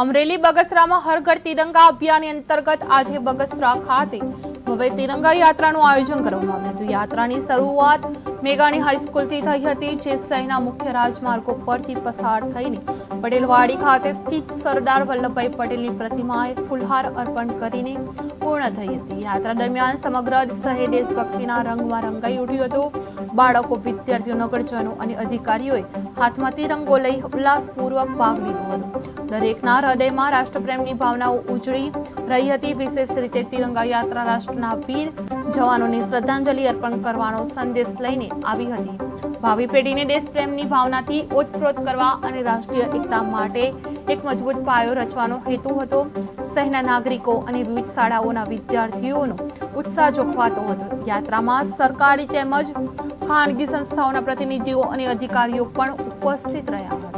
અમરેલી બગસરામાં હર ઘર તિરંગા અભિયાન અંતર્ગત આજે બગસરા ખાતે. હવે તિરંગા યાત્રાનું આયોજન કરવામાં આવ્યું હતું. યાત્રાની શરૂઆત મેઘાણી હાઈસ્કૂલથી થઈ હતી, જે શહેરના મુખ્ય રાજમાર્ગો પરથી પસાર થઈને પટેલવાડી ખાતે સ્થિત સરદાર વલ્લભભાઈ પટેલની પ્રતિમાએ ફૂલહાર અર્પણ કરીને પૂર્ણ થઈ હતી. યાત્રા દરમિયાન સમગ્ર શહેર દેશભક્તિના રંગમાં રંગાઈ ઉઠ્યું હતું. બાળકો, વિદ્યાર્થીઓ, નગરજનો અને અધિકારીઓએ હાથમાં તિરંગો લઈ ઉલ્લાસપૂર્વક ભાગ લીધો હતો. દરેકના હૃદયમાં રાષ્ટ્રપ્રેમની ભાવનાઓ ઉજળી રહી હતી. વિશેષ રીતે તિરંગા યાત્રા રાષ્ટ્રના વીર જવાનોને શ્રદ્ધાંજલિ અર્પણ કરવાનો સંદેશ લઈને આવી હતી. ભાવિ પેઢીને દેશપ્રેમની ભાવનાથી ઓતપ્રોત કરવા અને રાષ્ટ્રીય એકતા માટે એક મજબૂત પાયો રચવાનો હેતુ હતો. શહેરના નાગરિકો અને વિવિધ શાળાઓના વિદ્યાર્થીઓનો ઉત્સાહ જોખવાતો હતો. યાત્રામાં સરકારી તેમજ ખાનગી સંસ્થાઓના પ્રતિનિધિઓ અને અધિકારીઓ પણ ઉપસ્થિત રહ્યા